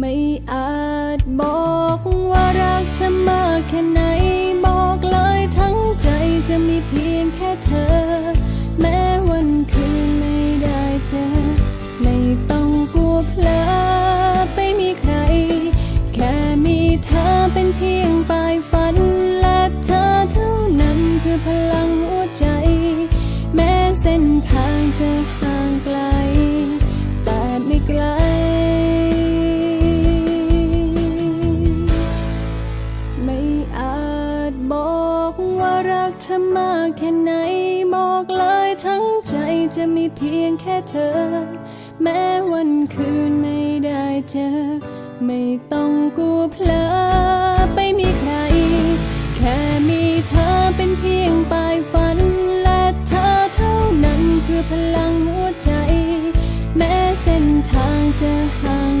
ไม่อาจบอกว่ารักเธอมากแค่ไหน บอกเลยทั้งใจจะมีเพียงแค่เธอ แม้วันคืนไม่ได้เจอ ไม่ต้องกลัวเพลอไปมีใคร แค่มีเธอเป็นเพียงปลายฟ้า ธอมากแค่ไหน บอกเลยทั้งใจจะมีเพียงแค่เธอ แม้วันคืนไม่ได้เจอ ไม่ต้องกลัวเพลอไปมีใคร แค่มีเธอเป็นเพียงปลายฝัน และเธอเท่านั้นคือพลังหัวใจ แม้เส้นทางจะห่าง